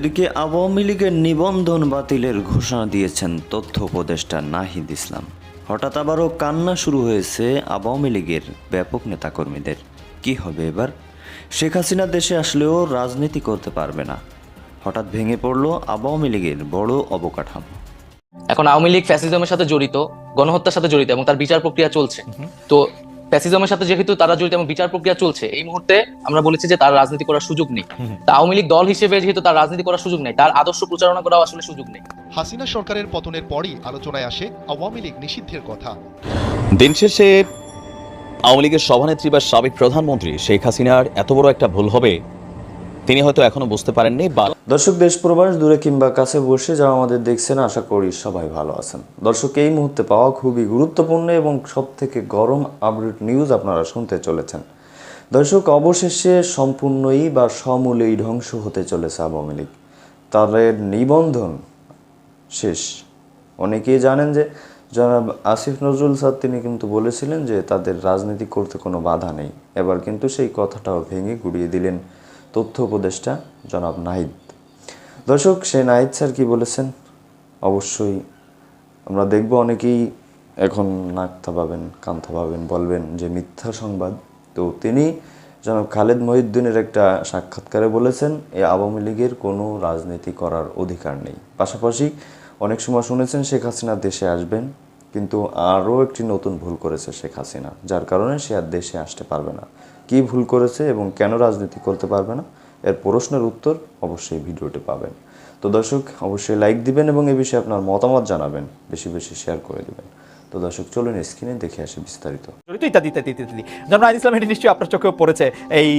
এদিকে আওয়ামী লীগের নিবন্ধন বাতিলের ঘোষণা দিয়েছেন তথ্য উপদেষ্টা নাহিদ ইসলাম। হঠাৎ আবারও কান্না শুরু হয়েছে আওয়ামী লীগের ব্যাপক নেতাকর্মীদের। কি হবে এবার? শেখ হাসিনা দেশে আসলেও রাজনীতি করতে পারবে না। হঠাৎ ভেঙে পড়ল আওয়ামী লীগের বড় অবকাঠামো। এখন আওয়ামী লীগ ফ্যাসিজমের সাথে জড়িত, গণহত্যার সাথে জড়িত এবং তার বিচার প্রক্রিয়া চলছে। তো ফ্যাসিজমের সাথে যেহেতু তারা জড়িত এবং বিচার প্রক্রিয়া চলছে এই মুহূর্তে আমরা বলেছি যে তার রাজনীতি করার সুযোগ নেই। তা আওয়ামী লীগ দল হিসেবে যেহেতু তার রাজনীতি করার সুযোগ নেই তার আদর্শ প্রচারণা করাও আসলে সুযোগ নেই। হাসিনা সরকারের পতনের পরই আলোচনায় আসে আওয়ামী লীগ নিষিদ্ধের কথা। দিন শেষে আওয়ামী লীগের সভানেত্রী বা সাবেক প্রধানমন্ত্রী শেখ হাসিনার এত বড় একটা ভুল হবে তিনি হয়তো এখনও বুঝতে পারেননি, বা দর্শক দেশ প্রবাস দূরে কিংবা কাছে বসে যারা আমাদের দেখছেন, আশা করি সবাই ভালো আছেন। দর্শক, এই মুহূর্তে পাওয়া খুবই গুরুত্বপূর্ণ এবং সব থেকে গরম আপডেট নিউজ আপনারা শুনতে চলেছেন। দর্শক, অবশেষে সম্পূর্ণই বা সমূলেই ধ্বংস হতে চলেছে আওয়ামী লীগ। তাদের নিবন্ধন শেষ। অনেকেই জানেন যে জনাব আসিফ নজরুল স্যার, তিনি কিন্তু বলেছিলেন যে তাদের রাজনীতি করতে কোনো বাধা নেই। এবার কিন্তু সেই কথাটাও ভেঙে গুড়িয়ে দিলেন তথ্য উপদেষ্টা জনাব নাহিদ। দর্শক, সেই নাহিদ স্যার কি বলেছেন? অবশ্যই। আমরা দেখব অনেকেই এখন নাক থাবাবেন কান থাবাবেন বলবেন যে মিথ্যা সংবাদ। তো তিনি জনাব খালেদ মহিউদ্দিনের একটা সাক্ষাৎকারে বলেছেন এই আওয়ামী লীগের কোনো রাজনীতি করার অধিকার নেই। পাশাপাশি অনেক সময় শুনেছেন, শেখ হাসিনা দেশে আসবেন, কিন্তু আরও একটি নতুন ভুল করেছে শেখ হাসিনা, যার কারণে সে আর দেশে আসতে পারবে না। কি ভুল করেছে এবং কেন রাজনীতি করতে পারবে না এর প্রশ্নের উত্তর অবশ্যই ভিডিওতে পাবেন। তো দর্শক অবশ্যই লাইক দিবেন এবং এ বিষয়ে আপনার মতামত জানাবেন বেশি বেশি শেয়ার করে দিবেন। তো দর্শক চলুন স্ক্রিনে দেখে আসি বিস্তারিত। জড়িত ইত্যাদি ইত্যাদি ইত্যাদি জনাব নাহিদ ইসলাম এটি নিশ্চয়ই আপনার চোখেও পড়েছে। এই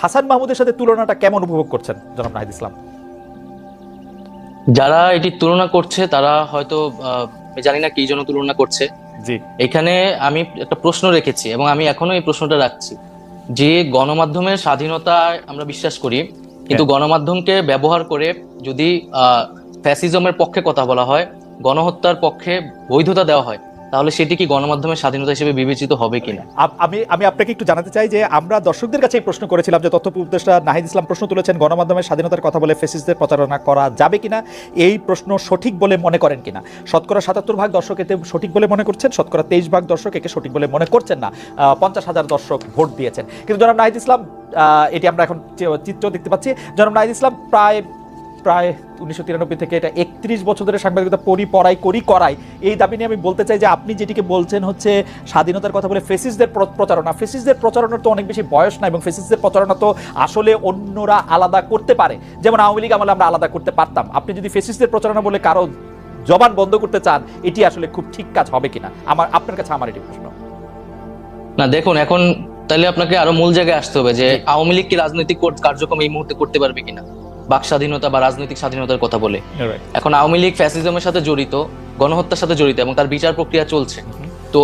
হাসান মাহমুদের সাথে তুলনাটা কেমন উপভোগ করছেন জনাব নাহিদ ইসলাম? যারা এটি তুলনা করছে তারা হয়তো আহ, আমি জানি না কি জন্য তুলনা করছে। জি। এখানে আমি একটা প্রশ্ন রেখেছি এবং আমি এখনও এই প্রশ্নটা রাখছি। যে গণমাধ্যমের স্বাধীনতায় আমরা বিশ্বাস করি কিন্তু গণমাধ্যমকে ব্যবহার করে যদি ফ্যাসিজমের পক্ষে কথা বলা হয় গণহত্যার পক্ষে বৈধতা দেওয়া হয় তাহলে সেটি কি গণমাধ্যমের স্বাধীনতা হিসেবে বিবেচিত হবে কিনা? আমি আমি আপনাকে একটু জানাতে চাই যে আমরা দর্শকদের কাছে প্রশ্ন করেছিলাম যে তথ্য উপদেষ্টা নাহিদ ইসলাম প্রশ্ন তুলেছেন, গণমাধ্যমের স্বাধীনতার কথা বলে ফেসিসদের প্রচারণা করা যাবে কিনা? এই প্রশ্ন সঠিক বলে মনে করেন কিনা? শতকরা সাতাত্তর ভাগ দর্শক এতে সঠিক বলে মনে করছেন, শতকরা তেইশ ভাগ দর্শক একে সঠিক বলে মনে করছেন না। পঞ্চাশ হাজার দর্শক ভোট দিয়েছেন। কিন্তু জনাব নাহিদ ইসলাম এটি আমরা এখন চিত্র দেখতে পাচ্ছি। জনাব নাহিদ ইসলাম, প্রায় প্রায় উনিশশো তিরানব্বই থেকে এটা একত্রিশ বছর ধরে সাংবাদিকতা পড়ি পড়াই করি করাই। এই দাবি নিয়ে আমি বলতে চাই যে আপনি যেটিকে বলছেন হচ্ছে স্বাধীনতার কথা বলে ফেসিসদের প্রচারণা। ফেসিসদের প্রচারণার তো অনেক বেশি বয়স না এবং ফেসিসদের প্রচারণা তো আসলে অন্যরা আলাদা করতে পারে। যেমন আওয়ামী লীগ আমলে আমরা আলাদা করতে পারতাম। আপনি যদি ফেসিসদের প্রচারণা বলে কারও জবান বন্ধ করতে চান এটি আসলে খুব ঠিক কাজ হবে কিনা? আমার আপনার কাছে আমার এটি প্রশ্ন। না দেখুন এখন তাহলে আপনাকে আরও মূল জায়গায় আসতে হবে যে আওয়ামী লীগ কি রাজনৈতিক কর- কার্যক্রম এই মুহূর্তে করতে পারবে কিনা? বাক স্বাধীনতা বা রাজনৈতিক স্বাধীনতার কথা বলে। এখন আওয়ামী লীগ ফ্যাসিজমের সাথে জড়িত গণহত্যার সাথে জড়িত এবং তার বিচার প্রক্রিয়া চলছে। তো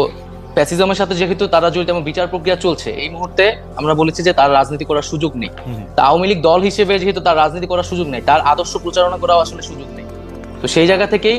ফ্যাসিজমের সাথে যেহেতু তারা জড়িত এবং বিচার প্রক্রিয়া চলছে এই মুহূর্তে আমরা বলেছি যে তার রাজনীতি করার সুযোগ নেই। তা আওয়ামী লীগ দল হিসেবে যেহেতু তার রাজনীতি করার সুযোগ নেই তার আদর্শ প্রচারণা করাও আসলে সুযোগ নেই। তো সেই জায়গা থেকেই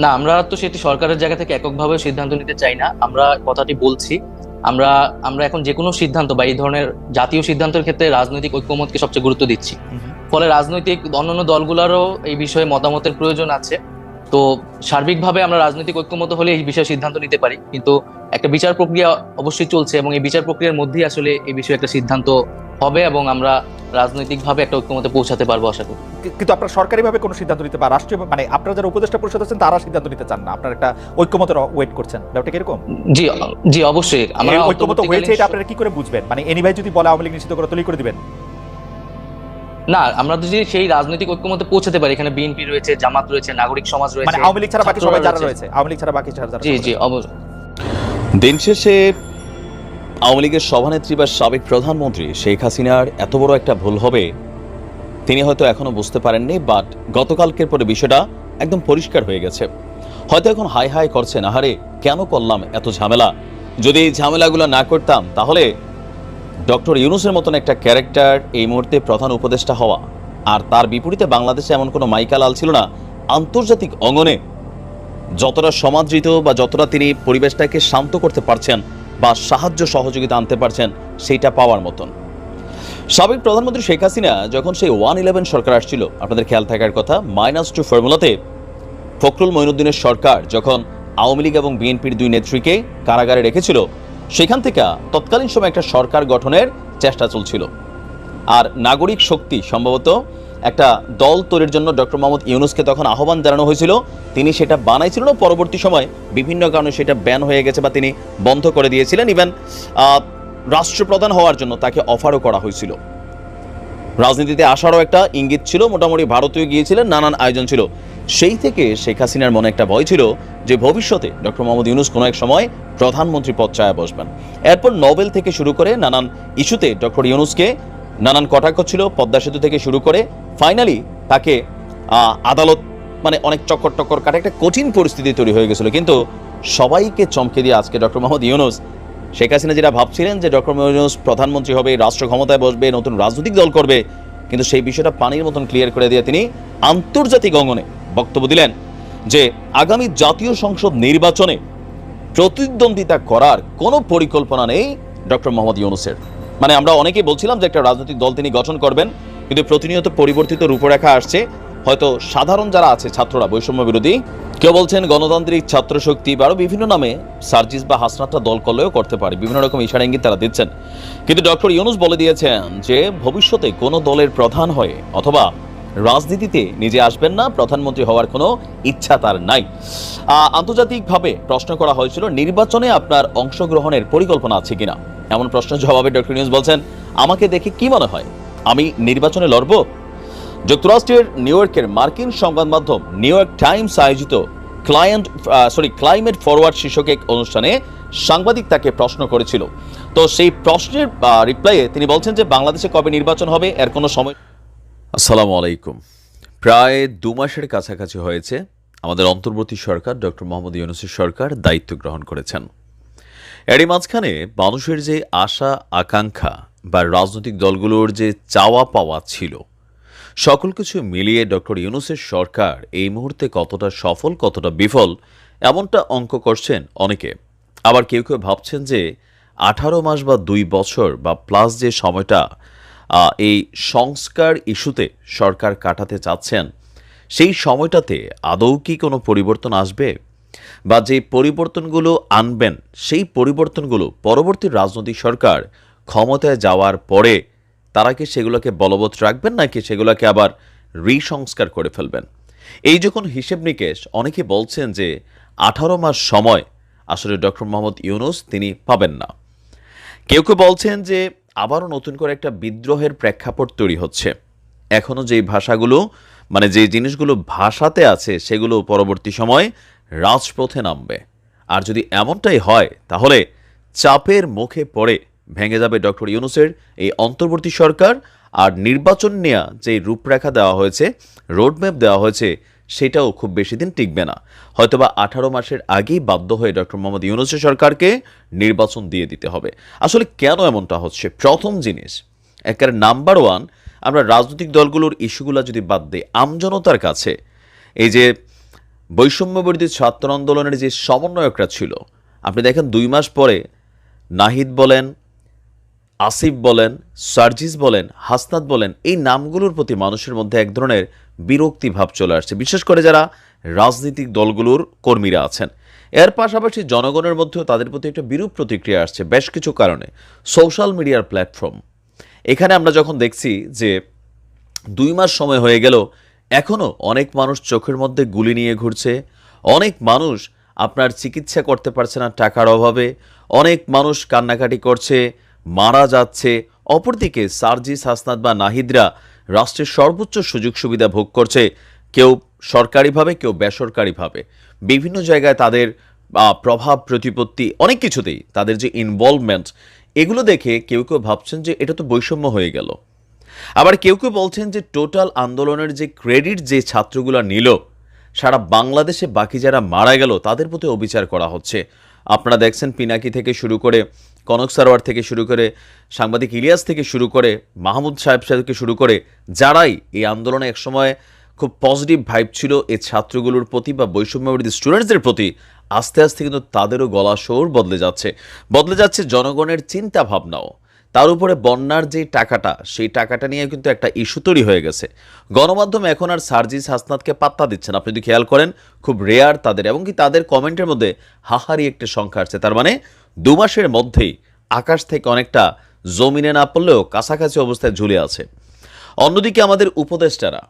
না, আমরা তো সেটি সরকারের জায়গা থেকে এককভাবে সিদ্ধান্ত নিতে চাই না। আমরা কথাটি বলছি। আমরা আমরা এখন যে কোনো সিদ্ধান্ত বা এই ধরনের জাতীয় সিদ্ধান্তের ক্ষেত্রে রাজনৈতিক ঐক্যমতকে সবচেয়ে গুরুত্ব দিচ্ছি। ফলে রাজনৈতিক অন্যান্য দলগুলোরও এই বিষয়ে মতামতের প্রয়োজন আছে। তো সার্বিকভাবে আমরা রাজনৈতিক ঐক্যমত হলে এই বিষয়ে সিদ্ধান্ত নিতে পারি। কিন্তু একটা বিচার প্রক্রিয়া অবশ্যই চলছে এবং এই বিচার প্রক্রিয়ার মধ্যেই আসলে এই বিষয়ে একটা সিদ্ধান্ত হবে এবং আমরা রাজনৈতিকভাবে একটা ঐক্যমতে পৌঁছাতে পারব আশা করি। কিন্তু আপনারা সরকারিভাবে কোনো সিদ্ধান্ত নিতে বা রাষ্ট্রীয় মানে আপনারা যারা উপদেষ্টা পরিষদ আছেন তারা সিদ্ধান্ত নিতে চান না? আপনারা একটা ঐক্যমতের ওয়েট করছেন। ব্যাপারটা কি এরকম? জি জি অবশ্যই। আমরা ঐক্যমত হয়েছে এটা আপনারা কি করে বুঝবেন? মানে এনি ভাই যদি বলে আওয়ামী লীগ নিষিদ্ধ করে তৈরি করে দিবেন? না আমরা যদি সেই রাজনৈতিক ঐক্যমতে পৌঁছাতে পারি এখানে বিএনপি রয়েছে জামাত রয়েছে নাগরিক সমাজ রয়েছে মানে আওয়ামী লীগ ছাড়া বাকি সবাই যারা রয়েছে। আওয়ামী লীগ ছাড়া বাকি যারা যারা জি জি অবশ্যই। দিন শেষে আওয়ামী লীগের সভানেত্রী বা সাবেক প্রধানমন্ত্রী শেখ হাসিনার এত বড় একটা ভুল হবে, তিনি হয়তো এখনও বুঝতে পারেননি বাট গতকালকের পরে বিষয়টা একদম পরিষ্কার হয়ে গেছে। হয়তো এখন হাই হাই করছেন, আহারে কেন করলাম এত ঝামেলা? যদি এই ঝামেলাগুলো না করতাম, তাহলে ডক্টর ইউনুসের মতন একটা ক্যারেক্টার এই মুহূর্তে প্রধান উপদেষ্টা হওয়া, আর তার বিপরীতে বাংলাদেশে এমন কোনো মাইকা লাল ছিল না, আন্তর্জাতিক অঙ্গনে যতটা সমাদৃত বা যতটা তিনি পরিবেশটাকে শান্ত করতে পারছেন বা সাহায্য সহযোগিতা আনতে পারছেন সেইটা পাওয়ার মতন। সাবেক প্রধানমন্ত্রী শেখ হাসিনা যখন সেই ওয়ান ইলেভেন সরকার আসছিল, আপনাদের খেয়াল থাকার কথা, মাইনাস টু ফর্মুলাতে ফখরুল মঈনুদ্দিনের সরকার যখন আওয়ামী লীগ এবং বিএনপির দুই নেত্রীকে কারাগারে রেখেছিল, সেখান থেকে তৎকালীন সময় একটা সরকার গঠনের চেষ্টা চলছিল। আর নাগরিক শক্তি সম্ভবত একটা দল তৈরির জন্য ডক্টর মোহাম্মদ ইউনুসকে তখন আহ্বান জানানো হয়েছিল। তিনি সেটা বানাইছিলেন ও পরবর্তী সময় বিভিন্ন কারণে সেটা ব্যান হয়ে গেছে বা তিনি বন্ধ করে দিয়েছিলেন। ইভেন রাষ্ট্রপ্রধান হওয়ার জন্য তাকে অফারও করা হয়েছিল। রাজনীতিতে আসারও একটা ইঙ্গিত ছিল। মোটামুটি ভারতীয় গিয়েছিলেন, নানান আয়োজন ছিল। সেই থেকে শেখ হাসিনার মনে একটা ভয় ছিল যে ভবিষ্যতে ডক্টর মোহাম্মদ ইউনুস কোনো এক সময় প্রধানমন্ত্রী পদ চায় বসবেন। এরপর নোবেল থেকে শুরু করে নানান ইস্যুতে ডক্টর ইউনুসকে নানান কটাক্ষ ছিল। পদ্মা সেতু থেকে শুরু করে ফাইনালি তাকে আদালত মানে অনেক চক্কর টক্কর কাটে, একটা কঠিন পরিস্থিতি তৈরি হয়ে গেছিল। কিন্তু সবাইকে চমকে দিয়ে আজকে ডক্টর মোহাম্মদ ইউনুস, শেখ হাসিনা যেটা ভাবছিলেন যে ডক্টর মোহাম্মদ ইউনুস প্রধানমন্ত্রী হবে, রাষ্ট্র ক্ষমতায় বসবে, নতুন রাজনৈতিক দল করবে, কিন্তু সেই বিষয়টা পানির মতন ক্লিয়ার করে দিয়ে তিনি আন্তর্জাতিক অঙ্গনে বক্তব্য দিলেন যে আগামী জাতীয় সংসদ নির্বাচনে প্রতিদ্বন্দ্বিতা করার কোনো পরিকল্পনা নেই ডক্টর মোহাম্মদ ইউনুসের। মানে আমরা অনেকেই বলছিলাম যে একটা রাজনৈতিক দল তিনি গঠন করবেন, কিন্তু প্রতিনিয়ত পরিবর্তিত রূপরেখা আসছে। হয়তো সাধারণ যারা আছে, ছাত্ররা, বৈষম্য বিরোধী, কেউ বলছেন গণতান্ত্রিক ছাত্র শক্তি বা আরও বিভিন্ন নামে সার্জিস বা হাসনাতটা দল করলেও করতে পারে, বিভিন্ন রকম ইশারা ইঙ্গিত তারা দিচ্ছেন। কিন্তু ডক্টর ইউনুস বলে দিয়েছেন যে, ভবিষ্যতে কোনো দলের প্রধান হয়ে অথবা রাজনীতিতে নিজে আসবেন না, প্রধানমন্ত্রী হওয়ার কোনো ইচ্ছা তার নাই। আন্তর্জাতিকভাবে প্রশ্ন করা হয়েছিল, নির্বাচনে আপনার অংশগ্রহণের পরিকল্পনা আছে কিনা? এমন প্রশ্নের জবাবে ডক্টর নিউজ বলছেন, আমাকে দেখে কি মনে হয়? আমি নির্বাচনে লড়ব? যুক্তরাষ্ট্রের নিউ ইয়র্কের মার্কিন সংবাদ মাধ্যম নিউ ইয়র্ক টাইমস আয়োজিত ক্লায়েন্ট সরি, ক্লাইমেট ফরওয়ার্ড শীর্ষক এক অনুষ্ঠানে সাংবাদিক তাকে প্রশ্ন করেছিল। তো সেই প্রশ্নের রিপ্লাইয়ে তিনি বলছেন যে, বাংলাদেশে কবে নির্বাচন হবে? এর কোনো সময় আসসালামু আলাইকুম। প্রায় দু মাসের কাছাকাছি হয়েছে আমাদের অন্তর্বর্তী সরকার, ডক্টর মোহাম্মদ ইউনুসের সরকার দায়িত্ব গ্রহণ করেছেন। এরই মাঝখানে মানুষের যে আশা, আকাঙ্ক্ষা বা রাজনৈতিক দলগুলোর যে চাওয়া পাওয়া ছিল, সকল কিছু মিলিয়ে ডক্টর ইউনুসের সরকার এই মুহূর্তে কতটা সফল, কতটা বিফল, এমনটা অঙ্ক করছেন অনেকে। আবার কেউ কেউ ভাবছেন যে আঠারো মাস বা দুই বছর বা প্লাস যে সময়টা এই সংস্কার ইস্যুতে সরকার কাটাতে চাচ্ছেন, সেই সময়টাতে আদৌ কি কোনো পরিবর্তন আসবে? বা যে পরিবর্তনগুলো আনবেন, সেই পরিবর্তনগুলো পরবর্তী রাজনৈতিক সরকার ক্ষমতায় যাওয়ার পরে তারা কি সেগুলোকে বলবৎ রাখবেন নাকি সেগুলোকে আবার রিসংস্কার করে ফেলবেন? এই যখন হিসেব নিকেশ অনেকে বলছেন যে আঠারো মাস সময় আসলে ডক্টর মোহাম্মদ ইউনুস তিনি পাবেন না। কেউ কেউ বলছেন যে আবারও নতুন করে একটা বিদ্রোহের প্রেক্ষাপট তৈরি হচ্ছে। এখনও যেই ভাষাগুলো মানে যে জিনিসগুলো ভাষাতে আছে, সেগুলো পরবর্তী সময় রাজপথে নামবে। আর যদি এমনটাই হয়, তাহলে চাপের মুখে পড়ে ভেঙে যাবে ডক্টর ইউনুসের এই অন্তর্বর্তী সরকার, আর নির্বাচন নেওয়া যে রূপরেখা দেওয়া হয়েছে, রোডম্যাপ দেওয়া হয়েছে, সেটাও খুব বেশি দিন টিকবে না। হয়তোবা আঠারো মাসের আগেই বাধ্য হয়ে ডক্টর মোহাম্মদ ইউনুসের সরকারকে নির্বাচন দিয়ে দিতে হবে। আসলে কেন এমনটা হচ্ছে? প্রথম জিনিস, একেবারে নাম্বার ওয়ান, আমরা রাজনৈতিক দলগুলোর ইস্যুগুলো যদি বাদ দিই, আমজনতার কাছে, এই যে বৈষম্য বিরোধী ছাত্র আন্দোলনের যে সমন্বয়করা ছিল, আপনি দেখেন দুই মাস পরে নাহিদ বলেন, আসিফ বলেন, সার্জিস বলেন, হাসনাত বলেন, এই নামগুলোর প্রতি মানুষের মধ্যে এক ধরনের বিরক্তি ভাব চলে আসছে। বিশেষ করে যারা রাজনৈতিক দলগুলোর কর্মীরা আছেন। এর পাশাপাশি জনগণের মধ্যেও তাদের প্রতি একটা বিরূপ প্রতিক্রিয়া আসছে বেশ কিছু কারণে। সোশ্যাল মিডিয়ার প্ল্যাটফর্ম। এখানে আমরা যখন দেখছি যে দুই মাস সময় হয়ে গেল এখনও অনেক মানুষ চোখের মধ্যে গুলি নিয়ে ঘুরছে, অনেক মানুষ আপনার চিকিৎসা করতে পারছে না টাকার অভাবে, অনেক মানুষ কান্নাকাটি করছে, মারা যাচ্ছে, অপরদিকে সার্জিস হাসনাত বা নাহিদরা রাষ্ট্রের সর্বোচ্চ সুযোগ সুবিধা ভোগ করছে, কেউ সরকারিভাবে, কেউ বেসরকারিভাবে। বিভিন্ন জায়গায় তাদের প্রভাব, প্রতিপত্তি, অনেক কিছুতেই তাদের যে ইনভলভমেন্ট এগুলো দেখে কেউ কেউ ভাবছেন যে এটা তো বৈষম্য হয়ে গেল। আবার কেউ কেউ বলছেন যে টোটাল আন্দোলনের যে ক্রেডিট যে ছাত্রগুলো নিল, সারা বাংলাদেশে বাকি যারা মারা গেল তাদের প্রতি অবিচার করা হচ্ছে। আপনারা দেখছেন পিনাকি থেকে শুরু করে, কনক সারোয়ার থেকে শুরু করে, সাংবাদিক ইলিয়াস থেকে শুরু করে, মাহমুদ সাহেব সাহেব থেকে শুরু করে, যারাই এই আন্দোলনে একসময় খুব পজিটিভ ভাইব ছিল এই ছাত্রগুলোর প্রতি বা বৈষম্যবিরোধী স্টুডেন্টসদের প্রতি আস্তে আস্তে কিন্তু তাদেরও গলা সুর বদলে যাচ্ছে। বদলে যাচ্ছে জনগণের চিন্তা ভাবনাও তার উপরে বন্যার যে টাকাটা, সেই টাকাটা নিয়ে কিন্তু একটা ইস্যু তৈরি হয়ে গেছে। গণমাধ্যম এখন আর সার্জিস হাসনাতকে পাত্তা দিচ্ছেন আপনি যদি খেয়াল করেন, খুব রেয়ার তাদের, এবং কি তাদের কমেন্টের মধ্যে হাহারি একটি সংখ্যা আসছে। তার মানে দু মাসের মধ্যেই আকাশ থেকে অনেকটা জমিনে না পড়লেও কাছাকাছি অবস্থায় ঝুলে আছে। অন্যদিকে আমাদের উপদেষ্টারা,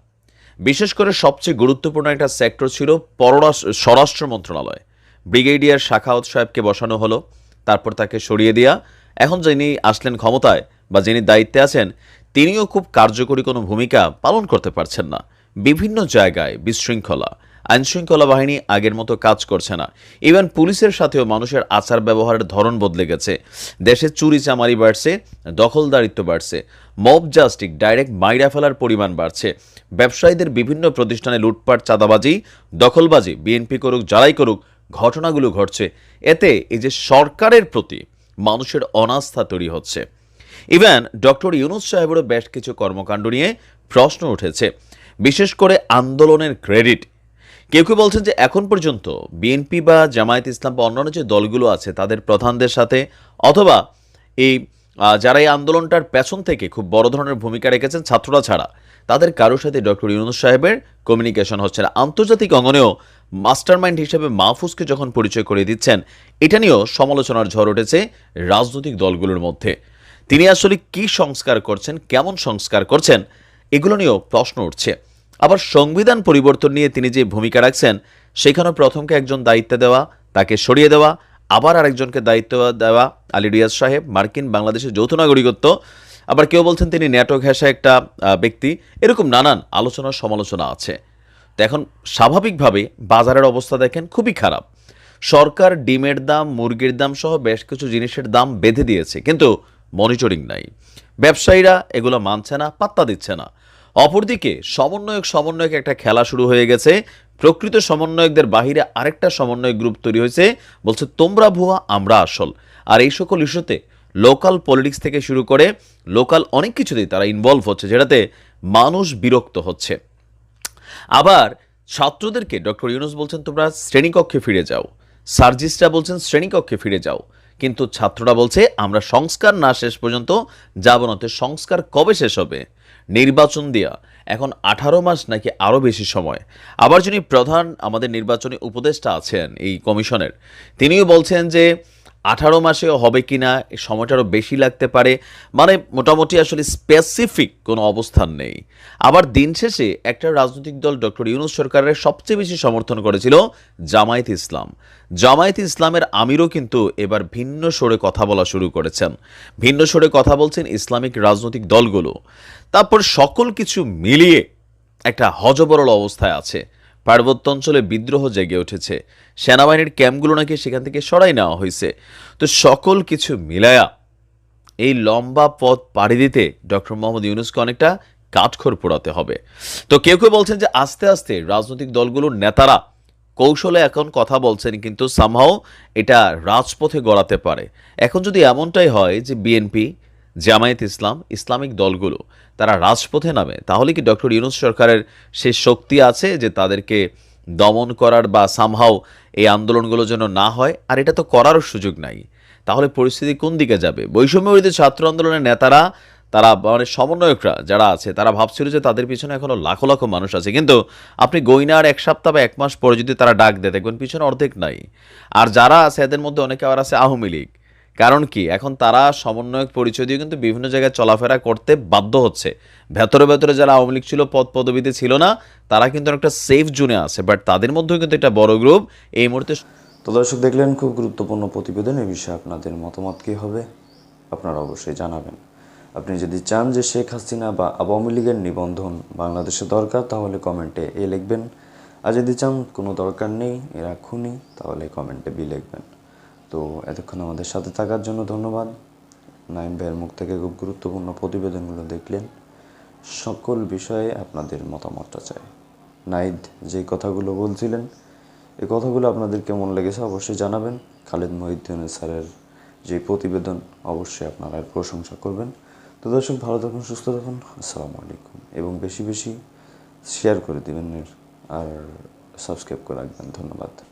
বিশেষ করে সবচেয়ে গুরুত্বপূর্ণ একটা সেক্টর ছিল পররাষ্ট্র, স্বরাষ্ট্র মন্ত্রণালয়। ব্রিগেডিয়ার শাখাওয়াত সাহেবকে বসানো হলো, তারপর তাকে সরিয়ে দেয়া এখন যিনি আসলেন ক্ষমতায় বা যিনি দায়িত্বে আছেন, তিনিও খুব কার্যকরী কোনো ভূমিকা পালন করতে পারছেন না। বিভিন্ন জায়গায় বিশৃঙ্খলা, আইনশৃঙ্খলা বাহিনী আগের মতো কাজ করছে না। ইভেন পুলিশের সাথেও মানুষের আচার ব্যবহারের ধরন বদলে গেছে। দেশে চুরি চামারি বাড়ছে, দখলদারিত্ব বাড়ছে মব জাস্টিক ডাইরেক্ট মাইরা ফেলার পরিমাণ বাড়ছে। ব্যবসায়ীদের বিভিন্ন প্রতিষ্ঠানে লুটপাট, চাঁদাবাজি, দখলবাজি, বিএনপি করুক, যারাই করুক, ঘটনাগুলো ঘটছে। এতে এই যে সরকারের প্রতি মানুষের অনাস্থা তৈরি হচ্ছে। ইভেন ডক্টর ইউনুস সাহেবেরও বেশ কিছু কর্মকাণ্ড নিয়ে প্রশ্ন উঠেছে, বিশেষ করে আন্দোলনের ক্রেডিট। কেউ কেউ বলছেন যে এখন পর্যন্ত বিএনপি বা জামায়াত ইসলাম বা অন্যান্য যে দলগুলো আছে, তাদের প্রধানদের সাথে অথবা এই যারা এই আন্দোলনটার পেছন থেকে খুব বড় ধরনের ভূমিকা রেখেছেন ছাত্ররা ছাড়া, তাদের কারোর সাথে ডক্টর ইউনুস সাহেবের কমিউনিকেশন হচ্ছে না। আন্তর্জাতিক অঙ্গনেও মাস্টারমাইন্ড হিসেবে মাহফুজকে যখন পরিচয় করে দিচ্ছেন, এটা নিয়েও সমালোচনার ঝড় উঠেছে রাজনৈতিক দলগুলোর মধ্যে। তিনি আসলে কি সংস্কার করছেন, কেমন সংস্কার করছেন, এগুলো নিয়েও প্রশ্ন উঠছে। আবার সংবিধান পরিবর্তন নিয়ে তিনি যে ভূমিকা রাখছেন, সেখানেও প্রথমকে একজন দায়িত্ব দেওয়া, তাকে সরিয়ে দেওয়া, আবার আরেকজনকে দায়িত্ব দেওয়া আলী রিয়াজ সাহেব, মার্কিন বাংলাদেশের যৌথ নাগরিকত্ব। আবার কেউ বলছেন তিনি ন্যাটো ঘেঁষা একটা ব্যক্তি। এরকম নানান আলোচনা সমালোচনা আছে। তো এখন স্বাভাবিকভাবে বাজারের অবস্থা দেখেন খুবই খারাপ। সরকার ডিমের দাম, মুরগির দাম সহ বেশ কিছু জিনিসের দাম বেঁধে দিয়েছে, কিন্তু মনিটরিং নাই। ব্যবসায়ীরা এগুলো মানছে না, পাত্তা দিচ্ছে না। অপরদিকে সমন্বয়ক সমন্বয়ক একটা খেলা শুরু হয়ে গেছে। প্রকৃত সমন্বয়কদের বাহিরে আরেকটা সমন্বয় গ্রুপ তৈরি হয়েছে, বলছে, তোমরা ভুয়া, আমরা আসল। আর এই সকল ইস্যুতে লোকাল পলিটিক্স থেকে শুরু করে লোকাল অনেক কিছুতেই তারা ইনভলভ হচ্ছে, যেটাতে মানুষ বিরক্ত হচ্ছে। আবার ছাত্রদেরকে ডক্টর ইউনুস বলছেন, তোমরা শ্রেণীকক্ষে ফিরে যাও। সার্জিস্টরা বলছেন, শ্রেণীকক্ষে ফিরে যাও। কিন্তু ছাত্ররা বলছে, আমরা সংস্কার না শেষ পর্যন্ত যাব না সংস্কার কবে শেষ হবে? নির্বাচন দিয়া, এখন আঠারো মাস নাকি আরও বেশি সময়। আবার যিনি প্রধান, আমাদের নির্বাচনী উপদেষ্টা আছেন এই কমিশনের, তিনিও বলছেন যে আঠারো মাসেও হবে কি না এই সময়টা আরও বেশি লাগতে পারে। মানে মোটামুটি আসলে স্পেসিফিক কোনো অবস্থান নেই। আবার দিন শেষে একটা রাজনৈতিক দল ডক্টর ইউনুস সরকারের সবচেয়ে বেশি সমর্থন করেছিল জামায়াত ইসলাম। জামায়াত ইসলামের আমিরও কিন্তু এবার ভিন্ন সরে কথা বলা শুরু করেছেন। ভিন্ন সরে কথা বলছেন ইসলামিক রাজনৈতিক দলগুলো। তারপর সকল কিছু মিলিয়ে একটা হজবরল অবস্থায় আছে। পার্বত্য অঞ্চলে বিদ্রোহ জেগে উঠেছে। সেনাবাহিনীর ক্যাম্পগুলো নাকি সেখান থেকে সরাই নেওয়া হয়েছে। তো সকল কিছু মিলায়া এই লম্বা পথ পাড়ি দিতে ডক্টর মোহাম্মদ ইউনুসকে অনেকটা কাঠখড় পোড়াতে হবে। তো কেউ কেউ বলছেন যে আস্তে আস্তে রাজনৈতিক দলগুলোর নেতারা কৌশলে এখন কথা বলছেন, কিন্তু সামহাও এটা রাজপথে গড়াতে পারে। এখন যদি এমনটাই হয় যে বিএনপি জামায়াত ইসলাম, ইসলামিক দলগুলো তারা রাজপথে নামে। তাহলে কি ডক্টর ইউনুস সরকারের সে শক্তি আছে যে তাদেরকে দমন করার বা সামহাও এই আন্দোলনগুলো যেন না হয়? আর এটা তো করারও সুযোগ নাই। তাহলে পরিস্থিতি কোন দিকে যাবে? বৈষম্য ছাত্র আন্দোলনের নেতারা, তারা মানে সমন্বয়করা যারা আছে, তারা ভাবছিল যে তাদের পিছনে এখনও লাখো লাখো মানুষ আছে। কিন্তু আপনি গইনার এক সপ্তাহ বা এক মাস পরে যদি তারা ডাক দেয়, দেখবেন পিছনে অর্ধেক নাই। আর যারা আছে, এদের মধ্যে অনেকে আবার আছে আওয়ামী লীগ। কারণ কি? এখন তারা সমন্বয়ক পরিচয় দিয়ে কিন্তু বিভিন্ন জায়গায় চলাফেরা করতে বাধ্য হচ্ছে। ভেতরে ভেতরে যারা আওয়ামী লীগ ছিল, পদ পদবিতে ছিল না, তারা কিন্তু একটা সেফ জোনে আছে। বাট তাদের মধ্যেও কিন্তু একটা বড় গ্রুপ এই মুহূর্তে তো দর্শক দেখলেন, খুব গুরুত্বপূর্ণ প্রতিবেদন। এই বিষয়ে আপনাদের মতামত কী হবে? আপনারা অবশ্যই জানাবেন। আপনি যদি চান যে শেখ হাসিনা বা আওয়ামী লীগের নিবন্ধন বাংলাদেশে দরকার, তাহলে কমেন্টে এ লিখবেন। আর যদি চান কোনো দরকার নেই এরা খুনি তাহলে কমেন্টে বি লিখবেন। তো এতক্ষণ আমাদের সাথে থাকার জন্য ধন্যবাদ। নাইম ভাইয়ের মুখ থেকে খুব গুরুত্বপূর্ণ প্রতিবেদনগুলো দেখলেন। সকল বিষয়ে আপনাদের মতামতটা চাই। নাইদ যে কথাগুলো বলছিলেন এই কথাগুলো আপনাদের কেমন লেগেছে অবশ্যই জানাবেন। খালেদ মহিউদ্দিন স্যারের যে প্রতিবেদন, অবশ্যই আপনারা প্রশংসা করবেন। তো দর্শক, ভালো থাকুন, সুস্থ থাকুন, আসসালামু আলাইকুম। এবং বেশি বেশি শেয়ার করে দেবেন আর সাবস্ক্রাইব করে রাখবেন। ধন্যবাদ।